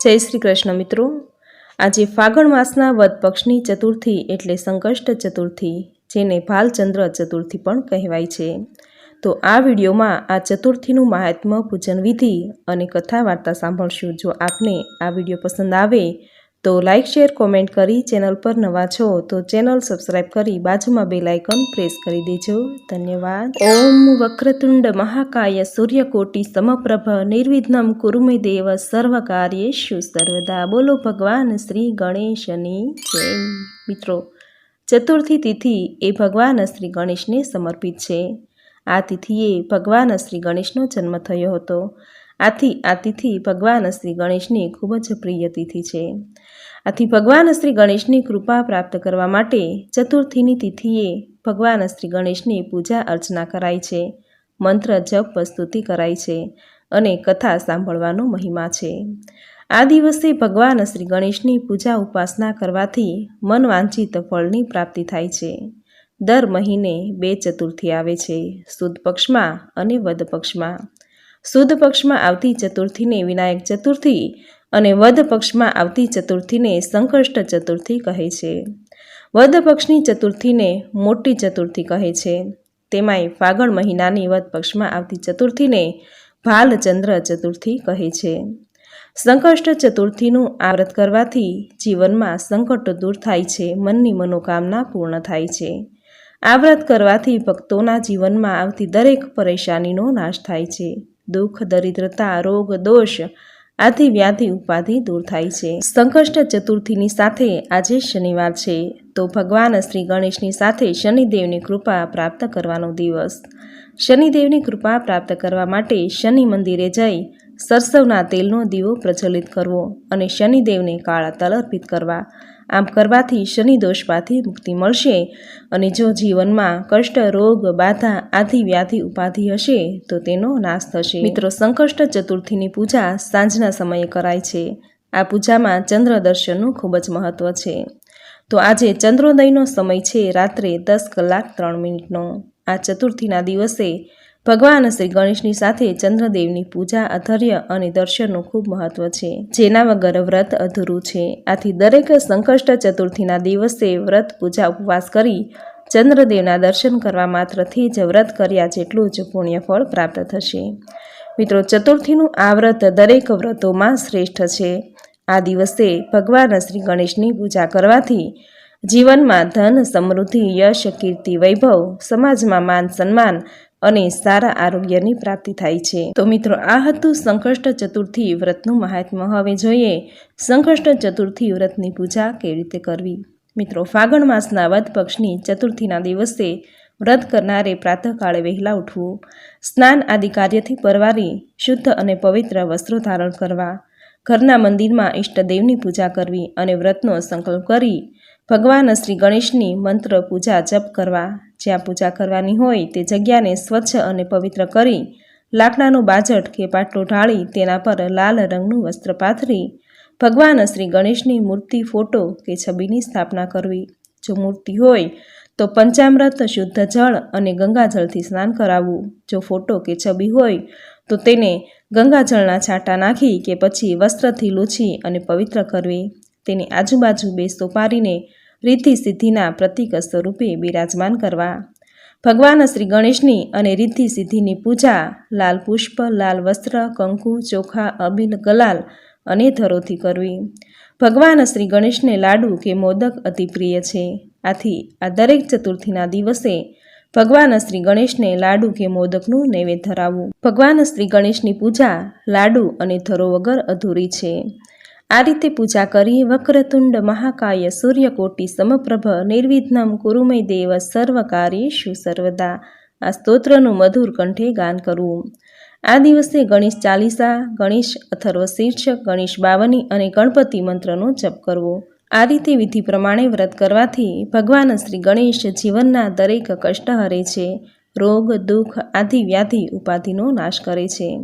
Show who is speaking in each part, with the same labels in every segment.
Speaker 1: જય શ્રી કૃષ્ણ મિત્રો. આજે ફાગણ માસના વદ પક્ષની ચતુર્થી એટલે સંકષ્ટ ચતુર્થી, જેને ભાલચંદ્ર ચતુર્થી પણ કહેવાય છે. તો આ વિડીયોમાં આ ચતુર્થીનું મહાત્મ્ય પૂજન વિધિ અને કથા વાર્તા સાંભળશું. જો આપને આ વીડિયો પસંદ આવે તો લાઇક શેર, કોમેન્ટ કરી ચેનલ પર નવા છો તો ચેનલ સબસ્ક્રાઇબ કરી બાજુમાં બે લાઇકન પ્રેસ કરી દેજો. ધન્યવાદ. ઓમ વક્રતુંડ મહાકાય સૂર્યકોટી સમપ્રભ નિર્વિઘ્નમ કુરુમે દેવ સર્વ કાર્યેષુ સર્વદા. બોલો ભગવાન શ્રી ગણેશની જય. મિત્રો, ચતુર્થી તિથિ એ ભગવાન શ્રી ગણેશને સમર્પિત છે. આ તિથિએ ભગવાન શ્રી ગણેશનો જન્મ થયો હતો. આથી આ તિથિ ભગવાન શ્રી ગણેશની ખૂબ જ પ્રિય તિથિ છે. આથી ભગવાન શ્રી ગણેશની કૃપા પ્રાપ્ત કરવા માટે ચતુર્થીની તિથિએ ભગવાન શ્રી ગણેશની પૂજા અર્ચના કરાય છે. મંત્ર જપ સ્તુતિ કરાય છે અને કથા સાંભળવાનો મહિમા છે. આ દિવસે ભગવાન શ્રી ગણેશની પૂજા ઉપાસના કરવાથી મનવાંછિત ફળની પ્રાપ્તિ થાય છે. દર મહિને બે ચતુર્થી આવે છે. સુદ પક્ષમાં અને વદ પક્ષમાં. સુદ પક્ષમાં આવતી ચતુર્થીને વિનાયક ચતુર્થી અને વધ પક્ષમાં આવતી ચતુર્થીને સંકષ્ટ ચતુર્થી કહે છે. વધ પક્ષની ચતુર્થીને મોટી ચતુર્થી કહે છે. તેમાંય ફાગણ મહિનાની વધ પક્ષમાં આવતી ચતુર્થીને ભાલચંદ્ર ચતુર્થી કહે છે. સંકષ્ટ ચતુર્થીનું આ વ્રત કરવાથી જીવનમાં સંકટ દૂર થાય છે, મનની મનોકામના પૂર્ણ થાય છે. આ વ્રત કરવાથી ભક્તોના જીવનમાં આવતી દરેક પરેશાનીનો નાશ થાય છે. દુઃખ, દરિદ્રતા, રોગ, દોષ આથી વ્યાધિ ઉપાધિ દૂર થાય છે. સંકષ્ટ ચતુર્થીની સાથે આજે શનિવાર છે. તો ભગવાન શ્રી ગણેશની સાથે શનિદેવની કૃપા પ્રાપ્ત કરવાનો દિવસ. શનિદેવની કૃપા પ્રાપ્ત કરવા માટે શનિ મંદિરે જઈ સરસવના તેલનો દીવો પ્રજ્વલિત કરવો અને શનિદેવને કાળા તલ અર્પિત કરવા. આમ કરવાથી શનિ દોષમાંથી મુક્તિ મળશે. અને જો જીવનમાં કષ્ટ, રોગ, બાધા આદિ વ્યાધિ ઉપાધિ હશે, તો તેનો નાશ થશે. મિત્રો, સંકષ્ટ ચતુર્થીની પૂજા સાંજના સમયે કરાય છે. આ પૂજામાં ચંદ્ર દર્શનનું ખૂબ જ મહત્વ છે. તો આજે ચંદ્રોદયનો સમય છે રાત્રે દસ કલાક ત્રણ મિનિટનો. આ ચતુર્થીના દિવસે ભગવાન શ્રી ગણેશની સાથે ચંદ્રદેવની પૂજા અધર્ય અને દર્શનનું ખૂબ મહત્વ છે. જેના વગર વ્રત અધૂરું છે. આથી દરેક સંકષ્ટ ચતુર્થીના દિવસે વ્રત પૂજા ઉપવાસ કરી ચંદ્રદેવના દર્શન કરવા માત્રથી જ વ્રત કર્યા જેટલું જ પુણ્યફળ પ્રાપ્ત થશે. મિત્રો, ચતુર્થીનું આ વ્રત દરેક વ્રતોમાં શ્રેષ્ઠ છે. આ દિવસે ભગવાન શ્રી ગણેશની પૂજા કરવાથી જીવનમાં ધન, સમૃદ્ધિ, યશ, કીર્તિ, વૈભવ, સમાજમાં માન, સન્માન અને સારા આરોગ્યની પ્રાપ્તિ થાય છે. તો મિત્રો, આ હતું સંકષ્ટ ચતુર્થી વ્રતનું મહાત્મ્ય. હવે જોઈએ સંકષ્ટ ચતુર્થી વ્રતની પૂજા કેવી રીતે કરવી? મિત્રો, ફાગણ માસના વધ પક્ષની ચતુર્થીના દિવસે વ્રત કરનારે પ્રાતઃકાળે વહેલા ઉઠવું, સ્નાન આદિ કાર્યથી પરવારી, શુદ્ધ અને પવિત્ર વસ્ત્રો ધારણ કરવા, ઘરના મંદિરમાં ઈષ્ટદેવની પૂજા કરવી અને વ્રતનો સંકલ્પ કરી ભગવાન શ્રી ગણેશની મંત્ર પૂજા જપ કરવા જ્યાં પૂજા કરવાની હોય તે જગ્યાને સ્વચ્છ અને પવિત્ર કરી લાકડાનું બાજટ કે પાટલો ઢાળી તેના પર લાલ રંગનું વસ્ત્ર પાથરી ભગવાન શ્રી ગણેશની મૂર્તિ ફોટો કે છબીની સ્થાપના કરવી. જો મૂર્તિ હોય તો પંચામૃત, શુદ્ધ જળ અને ગંગાજળથી સ્નાન કરાવવું. જો ફોટો કે છબી હોય તો તેને ગંગાજળના છાંટા નાખી કે પછી વસ્ત્રથી લૂછી અને પવિત્ર કરવી. તેની આજુબાજુ બે સોપારીને રીતિ સિદ્ધિના પ્રતીક સ્વરૂપે બિરાજમાન કરવા. ભગવાન શ્રી ગણેશની અને રિદ્ધિ સિદ્ધિની પૂજા, લાલ પુષ્પ, લાલ વસ્ત્ર, કંકુ, ચોખા, અબિલ, ગલાલ અને ધરોથી કરવી. ભગવાન શ્રી ગણેશને લાડુ કે મોદક અતિ પ્રિય છે. આથી આ દરેક ચતુર્થીના દિવસે ભગવાન શ્રી ગણેશને લાડુ કે મોદકનું નૈવેદ્ય ધરાવવું. ભગવાન શ્રી ગણેશની પૂજા લાડુ અને ધરો વગર અધૂરી છે. આ રીતે પૂજા કરી વક્રતુંડ મહાકાય સૂર્યકોટી સમપ્રભ નિર્વિઘ્નમ કુરુમય દેવ સર્વકારી કાર્યેષુ સર્વદા. આ સ્તોત્રનું મધુર કંઠે ગાન કરવું આ દિવસે ગણેશ ચાલીસા, ગણેશ અથર્વ શીર્ષક, ગણેશ બાવની અને ગણપતિ મંત્રનો જપ કરવો. આ રીતે વિધિ પ્રમાણે વ્રત કરવાથી ભગવાન શ્રી ગણેશ જીવનના દરેક કષ્ટ હરે છે. રોગ, દુઃખ આદિ વ્યાધિ ઉપાધિનો નાશ કરે છે.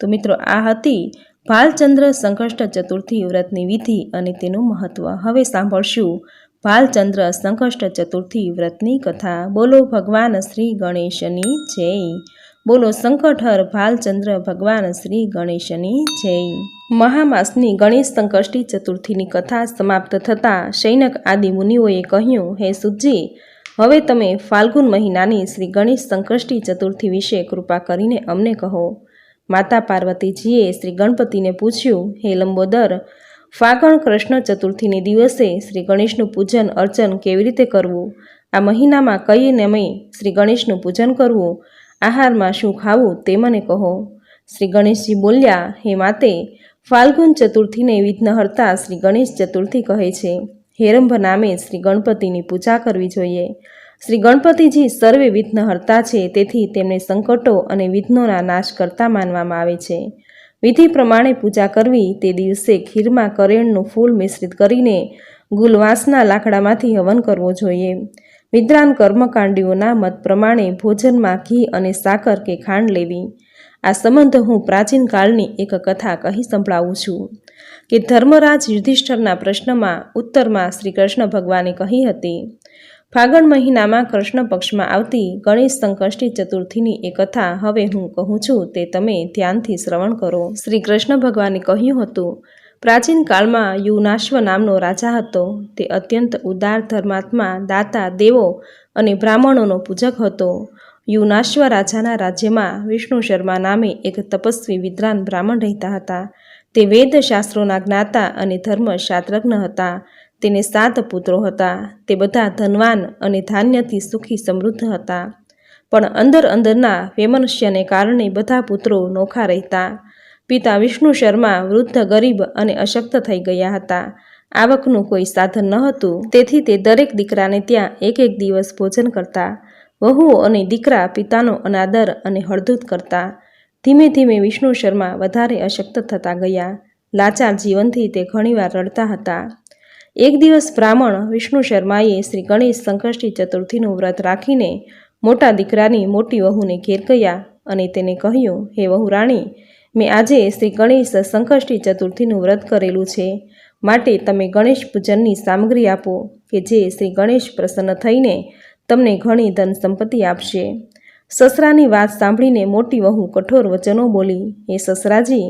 Speaker 1: તો મિત્રો, આ હતી ભાલચંદ્ર સંકષ્ટ ચતુર્થી વ્રતની વિધિ અને તેનું મહત્વ હવે સાંભળશું. ભાલચંદ્ર સંકષ્ટ ચતુર્થી વ્રતની કથા. બોલો ભગવાન શ્રી ગણેશની જય. બોલો સંકટહર ભાલચંદ્ર ભગવાન શ્રી ગણેશની જય. મહામાસની ગણેશ સંકષ્ટી ચતુર્થીની કથા સમાપ્ત થતાં શૈનક આદિ મુનિઓએ કહ્યું, હે સુજી હવે તમે ફાલ્ગુન મહિનાની શ્રી ગણેશ સંકષ્ટી ચતુર્થી વિશે કૃપા કરીને અમને કહો. માતા પાર્વતીજીએ શ્રી ગણપતિને પૂછ્યું, હે લંબોદર, ફાગણ કૃષ્ણ ચતુર્થીને દિવસે શ્રી ગણેશનું પૂજન, અર્ચન કેવી રીતે કરવું? આ મહિનામાં કઈ નમે શ્રી ગણેશનું પૂજન કરવું? આહારમાં શું ખાવું તે મને કહો. શ્રી ગણેશજી બોલ્યા, હે માતે, ફાલ્ગુન ચતુર્થીને વિઘ્નહર્તા શ્રી ગણેશ ચતુર્થી કહે છે. હેરંભ નામે શ્રી ગણપતિની પૂજા કરવી જોઈએ. શ્રી ગણપતિજી સર્વે વિઘ્નહર્તા છે, તેથી તેમને સંકટો અને વિઘ્નોના નાશ કરતા માનવામાં આવે છે. વિધિ પ્રમાણે પૂજા કરવી તે દિવસે ખીરમાં કરેણનું ફૂલ મિશ્રિત કરીને ગુલવાસના લાકડામાંથી હવન કરવો જોઈએ. વિદ્રાન કર્મકાંડીઓના મત પ્રમાણે ભોજનમાં ઘી અને સાકર કે ખાંડ લેવી. આ સંબંધ હું પ્રાચીન કાળની એક કથા કહી સંભળાવું છું કે ધર્મરાજ યુધિષ્ઠરના પ્રશ્નમાં ઉત્તરમાં શ્રી કૃષ્ણ ભગવાને કહી હતી ફાગણ મહિનામાં કૃષ્ણ પક્ષમાં આવતી ગણેશ સંકષ્ટી ચતુર્થીની એ કથા હવે હું કહું છું તે તમે ધ્યાનથી શ્રવણ કરો. શ્રી કૃષ્ણ ભગવાને કહ્યું હતું, પ્રાચીન કાળમાં યુનાશ્વ નામનો રાજા હતો. તે અત્યંત ઉદાર ધર્માત્મા, દાતા, દેવો અને બ્રાહ્મણોનો પૂજક હતો. યુનાશ્વ રાજાના રાજ્યમાં વિષ્ણુ શર્મા નામે એક તપસ્વી વિદ્વાન બ્રાહ્મણ રહેતા હતા. તે વેદશાસ્ત્રોના જ્ઞાતા અને ધર્મશાસ્ત્રજ્ઞ હતા. તેને સાત પુત્રો હતા. તે બધા ધનવાન અને ધાન્યથી સુખી સમૃદ્ધ હતા. પણ અંદર અંદરના વૈમનસ્યને કારણે બધા પુત્રો નોખા રહેતા. પિતા વિષ્ણુ શર્મા વૃદ્ધ, ગરીબ અને અશક્ત થઈ ગયા હતા. આવકનું કોઈ સાધન ન હતું. તેથી તે દરેક દીકરાને ત્યાં એક એક દિવસ ભોજન કરતા. વહુઓ અને દીકરા પિતાનો અનાદર અને હળદૂત કરતા. ધીમે ધીમે વિષ્ણુ શર્મા વધારે અશક્ત થતા ગયા. લાચાર જીવનથી તે ઘણીવાર રડતા હતા. એક દિવસ બ્રાહ્મણ વિષ્ણુ શર્માએ શ્રી ગણેશ સંકષ્ટી ચતુર્થીનું વ્રત રાખીને મોટા દીકરાની મોટી વહુને ઘેર ગયા અને તેને કહ્યું, હે વહુ રાણી મેં આજે શ્રી ગણેશ સંકષ્ટી ચતુર્થીનું વ્રત કરેલું છે. માટે તમે ગણેશ પૂજનની સામગ્રી આપો, કે જે શ્રી ગણેશ પ્રસન્ન થઈને તમને ઘણી ધન સંપત્તિ આપશે. સસરાની વાત સાંભળીને મોટી વહુ કઠોર વચનો બોલી, હે સસરાજી,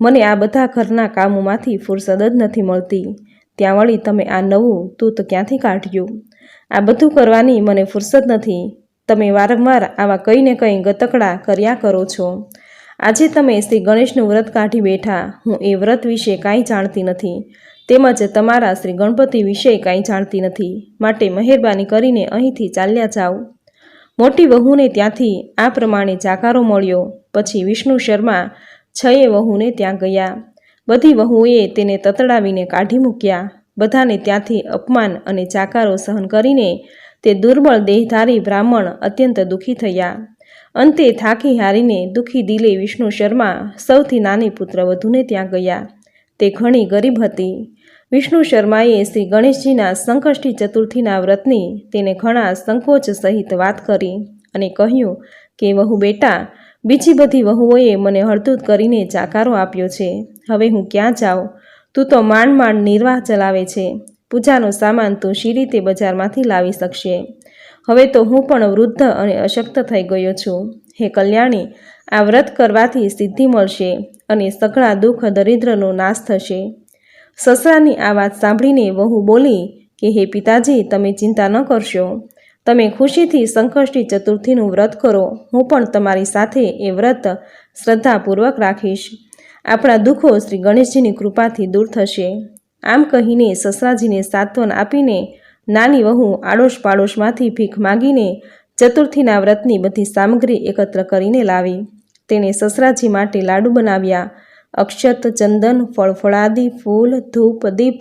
Speaker 1: મને આ બધા ઘરના કામોમાંથી ફુરસદ જ નથી મળતી. ત્યાં વળી તમે આ નવું તૂત ક્યાંથી કાઢ્યું? આ બધું કરવાની મને ફુરસદ નથી. તમે વારંવાર આવા કંઈ કંઈ ગતકડા કર્યા કરો છો. આજે તમે શ્રી ગણેશનું વ્રત કાઢી બેઠા. હું એ વ્રત વિશે કાંઈ જાણતી નથી. તેમજ તમારા શ્રી ગણપતિ વિશે કાંઈ જાણતી નથી. માટે મહેરબાની કરીને અહીંથી ચાલ્યા જાઓ. મોટી વહુને ત્યાંથી આ પ્રમાણે જાકારો મળ્યો. પછી વિષ્ણુ શર્મા છયે વહુને ત્યાં ગયા. બધી વહુએ તેને તતડાવીને કાઢી મૂક્યા. બધાને ત્યાંથી અપમાન અને જાકારો સહન કરીને તે દુર્બળ દેહધારી બ્રાહ્મણ અત્યંત દુઃખી થયા. અંતે થાકી હારીને દુઃખી દિલે વિષ્ણુ શર્મા સૌથી નાની પુત્ર વધુને ત્યાં ગયા. તે ઘણી ગરીબ હતી. વિષ્ણુ શર્માએ શ્રી ગણેશજીના સંકષ્ટી ચતુર્થીના વ્રતની તેને ઘણા સંકોચ સહિત વાત કરી અને કહ્યું કે, વહુ બેટા બીજી બધી વહુઓએ મને હળદૂત કરીને જાકારો આપ્યો છે. હવે હું ક્યાં જાઉં? તું તો માંડ માંડ નિર્વાહ ચલાવે છે. પૂજાનો સામાન તું શી રીતે બજારમાંથી લાવી શકશે? હવે તો હું પણ વૃદ્ધ અને અશક્ત થઈ ગયો છું. હે કલ્યાણી, આ વ્રત કરવાથી સિદ્ધિ મળશે અને સઘળા દુઃખ દરિદ્રનો નાશ થશે. સસરાની આ વાત સાંભળીને વહુ બોલી કે, હે પિતાજી, તમે ચિંતા ન કરશો. તમે ખુશીથી સંકષ્ટી ચતુર્થીનું વ્રત કરો. હું પણ તમારી સાથે એ વ્રત શ્રદ્ધાપૂર્વક રાખીશ. આપણા દુઃખો શ્રી ગણેશજીની કૃપાથી દૂર થશે. આમ કહીને સસરાજીને સાત્વન આપીને નાની વહુ આડોશ પાડોશમાંથી ભીખ માગીને ચતુર્થીના વ્રતની બધી સામગ્રી એકત્ર કરીને લાવી. તેણે સસરાજી માટે લાડુ બનાવ્યા. અક્ષત, ચંદન, ફળફળાદી, ફૂલ, ધૂપ, દીપ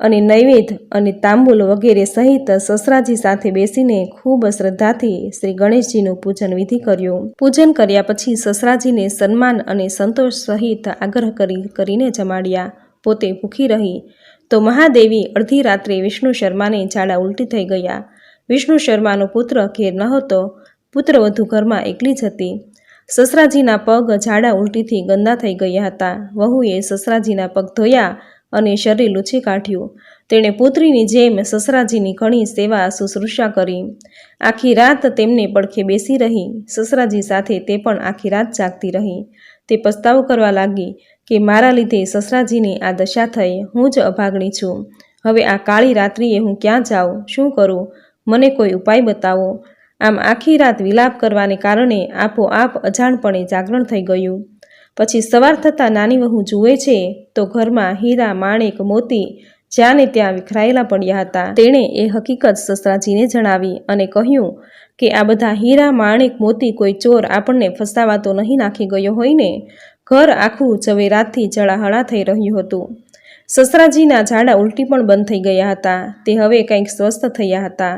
Speaker 1: અને નૈવેદ્ય અને તાંબુલ વગેરે સહિત સસરાજી સાથે બેસીને ખૂબ શ્રદ્ધાથી શ્રી ગણેશજીનું પૂજન વિધિ કર્યું. પૂજન કર્યા પછી સસરાજીને સન્માન અને સંતોષ સહિત આગ્રહ કરી, કરીને જમાડ્યા. પોતે ભૂખી રહી તો મહાદેવી અડધી રાત્રે વિષ્ણુ શર્માને ઝાડા ઉલટી થઈ ગયા. વિષ્ણુ શર્માનો પુત્ર ઘેર નહોતો. હતો પુત્રવધુ ઘરમાં એકલી જ હતી. સસરાજીના પગ ઝાડા ઉલટીથી ગંદા થઈ ગયા હતા. વહુએ સસરાજીના પગ ધોયા અને શરીર લૂછી કાઢ્યું. તેણે પુત્રીની જેમ સસરાજીની ઘણી સેવા શુશ્રૂષા કરી. આખી રાત તેમને પડખે બેસી રહી. સસરાજી સાથે તે પણ આખી રાત જાગતી રહી. તે પસ્તાવો કરવા લાગી કે મારા લીધે સસરાજીની આ દશા થઈ. હું જ અભાગણી છું. હવે આ કાળી રાત્રિએ હું ક્યાં જાઉં? શું કરું? મને કોઈ ઉપાય બતાવો. આમ આખી રાત વિલાપ કરવાને કારણે આપોઆપ અજાણપણે જાગરણ થઈ ગયું. પછી સવાર થતાં નાની વહુ જુએ છે, તો ઘરમાં હીરા, માણેક, મોતી જ્યાં ને ત્યાં વિખરાયેલા પડ્યા હતા. તેણે એ હકીકત સસરાજીને જણાવી અને કહ્યું કે આ બધા હીરા, માણેક, મોતી કોઈ ચોર આપણને ફસાવા તો નહીં નાખી ગયો હોય ને ઘર આખું ઝવેરાતથી જળાહળા થઈ રહ્યું હતું. સસરાજીના ઝાડા ઉલટી પણ બંધ થઈ ગયા હતા. તે હવે કંઈક સ્વસ્થ થયા હતા.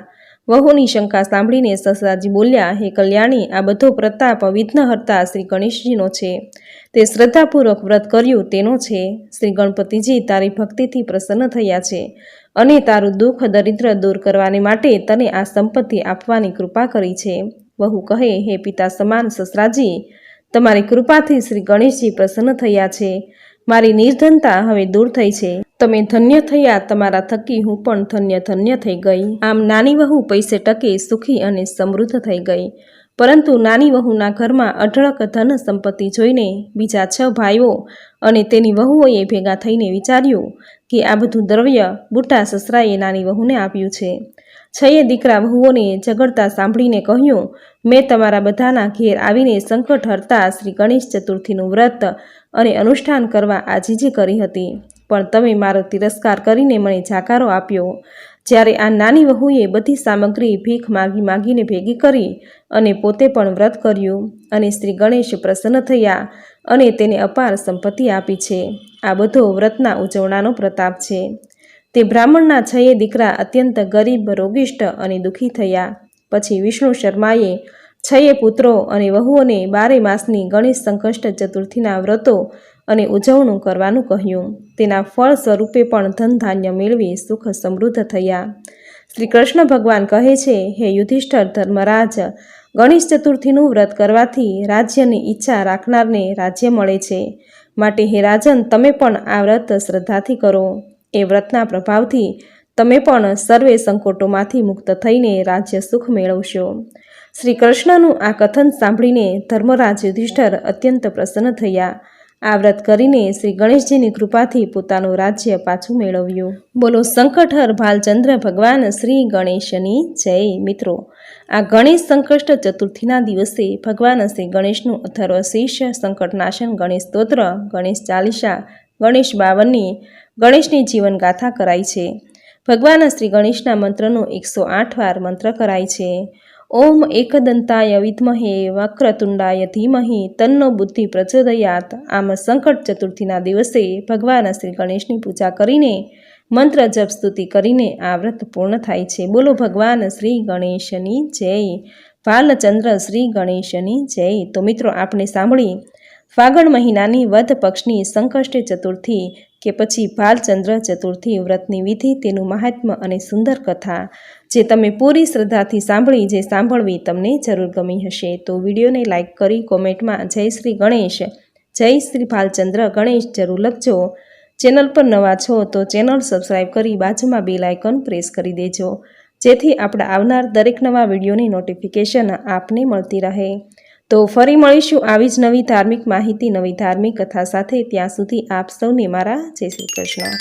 Speaker 1: વહુની શંકા સાંભળીને સસરાજી બોલ્યા, હે કલ્યાણી, આ બધો પ્રતાપ વિઘ્નહર્તા શ્રી ગણેશજીનો છે. તે શ્રદ્ધાપૂર્વક વ્રત કર્યું તેનો છે. શ્રી ગણપતિજી તારી ભક્તિથી પ્રસન્ન થયા છે અને તારું દુઃખ દરિદ્ર દૂર કરવાને માટે તને આ સંપત્તિ આપવાની કૃપા કરી છે. વહુ કહે, હે પિતા સમાન સસરાજી, તમારી કૃપાથી શ્રી ગણેશજી પ્રસન્ન થયા છે. મારી નિર્ધનતા હવે દૂર થઈ છે. તમે ધન્ય થયા, તમારા થકી હું પણ ધન્ય ધન્ય થઈ ગઈ. આમ નાની વહુ પૈસે ટકે સુખી અને સમૃદ્ધ થઈ ગઈ. પરંતુ નાની વહુના ઘરમાં અઢળક ધન સંપત્તિ જોઈને બીજા છ ભાઈઓ અને તેની વહુઓએ ભેગા થઈને વિચાર્યું કે આ બધું દ્રવ્ય બુટ્ટા સસરાએ નાની વહુને આપ્યું છે. છયે દીકરા વહુઓને ઝઘડતા સાંભળીને કહ્યું, મેં તમારા બધાના ઘેર આવીને સંકટ હરતા શ્રી ગણેશ ચતુર્થીનું વ્રત અને અનુષ્ઠાન કરવા આજીજી કરી હતી. પણ તમે મારો તિરસ્કાર કરીને મને જાકારો આપ્યો. જ્યારે આ નાની વહુએ બધી સામગ્રી ભીખ માગી માગીને ભેગી કરી અને પોતે પણ વ્રત કર્યું અને શ્રી ગણેશ પ્રસન્ન થયા અને તેને અપાર સંપત્તિ આપી છે. આ બધો વ્રતના ઉજવણાનો પ્રતાપ છે. તે બ્રાહ્મણના છયે દીકરા અત્યંત ગરીબ, રોગિષ્ટ અને દુઃખી થયા. પછી વિષ્ણુ શર્માએ છયે પુત્રો અને વહુઓને બારે માસની ગણેશ સંકષ્ટ ચતુર્થીના વ્રતો અને ઉજવણું કરવાનું કહ્યું. તેના ફળ સ્વરૂપે પણ ધન ધાન્ય મેળવી સુખ સમૃદ્ધ થયા. શ્રી કૃષ્ણ ભગવાન કહે છે, હે યુધિષ્ઠર ધર્મરાજ, ગણેશ ચતુર્થીનું વ્રત કરવાથી રાજ્યની ઈચ્છા રાખનારને રાજ્ય મળે છે. માટે હે રાજન, તમે પણ આ વ્રત શ્રદ્ધાથી કરો. એ વ્રતના પ્રભાવથી તમે પણ સર્વે સંકોટોમાંથી મુક્ત થઈને રાજ્ય સુખ મેળવશો. શ્રી કૃષ્ણનું આ કથન સાંભળીને ધર્મરાજ યુધિષ્ઠર અત્યંત પ્રસન્ન થયા. આ વ્રત કરીને શ્રી ગણેશજીની કૃપાથી પોતાનું રાજ્ય પાછું મેળવ્યું. બોલો, સંકટહર ભાલચંદ્ર ભગવાન શ્રી ગણેશની જય. મિત્રો, આ ગણેશ સંકષ્ટ ચતુર્થીના દિવસે ભગવાન શ્રી ગણેશનું અથર્વ શીર્ષ સંકટનાશન ગણેશ સ્તોત્ર, ગણેશ ચાલીસા, ગણેશ બાવનની ગણેશની જીવનગાથા કરાય છે. ભગવાન શ્રી ગણેશના મંત્રનો એકસો આઠ વાર મંત્ર કરાય છે. ઓમ એકદંતાય વિદ્મહે વક્રતુંડાય ધીમહે તન્નો બુદ્ધિ પ્રચોદયાત. આમ સંકટ ચતુર્થીના દિવસે ભગવાન શ્રી ગણેશની પૂજા કરીને મંત્ર જપ સ્તુતિ કરીને આ વ્રત પૂર્ણ થાય છે. બોલો ભગવાન શ્રી ગણેશની જય. ભાલચંદ્ર શ્રી ગણેશની જય. તો મિત્રો આપણે સાંભળી. ફાગણ મહિનાની વધ પક્ષની સંકષ્ટ ચતુર્થી કે પછી ભાલચંદ્ર ચતુર્થી વ્રતની વિધિ તેનું મહાત્મ્ય અને સુંદર કથા. જે તમે પૂરી શ્રદ્ધાથી સાંભળી, જે સાંભળવી તમને જરૂર ગમી હશે. તો વિડીયોને લાઇક કરી, કોમેન્ટમાં જય શ્રી ગણેશ, જય શ્રી ભાલચંદ્ર ગણેશ જરૂર લખજો. ચેનલ પર નવા છો તો ચેનલ સબસ્ક્રાઈબ કરી બાજુમાં બેલ આઇકોન પ્રેસ કરી દેજો. જેથી આપણા આવનાર દરેક નવા વિડીયોની નોટિફિકેશન આપને મળતી રહે. તો ફરી મળીશું આવી જ નવી ધાર્મિક માહિતી, નવી ધાર્મિક કથા સાથે. ત્યાં સુધી આપ સૌને મારા જય શ્રી કૃષ્ણ.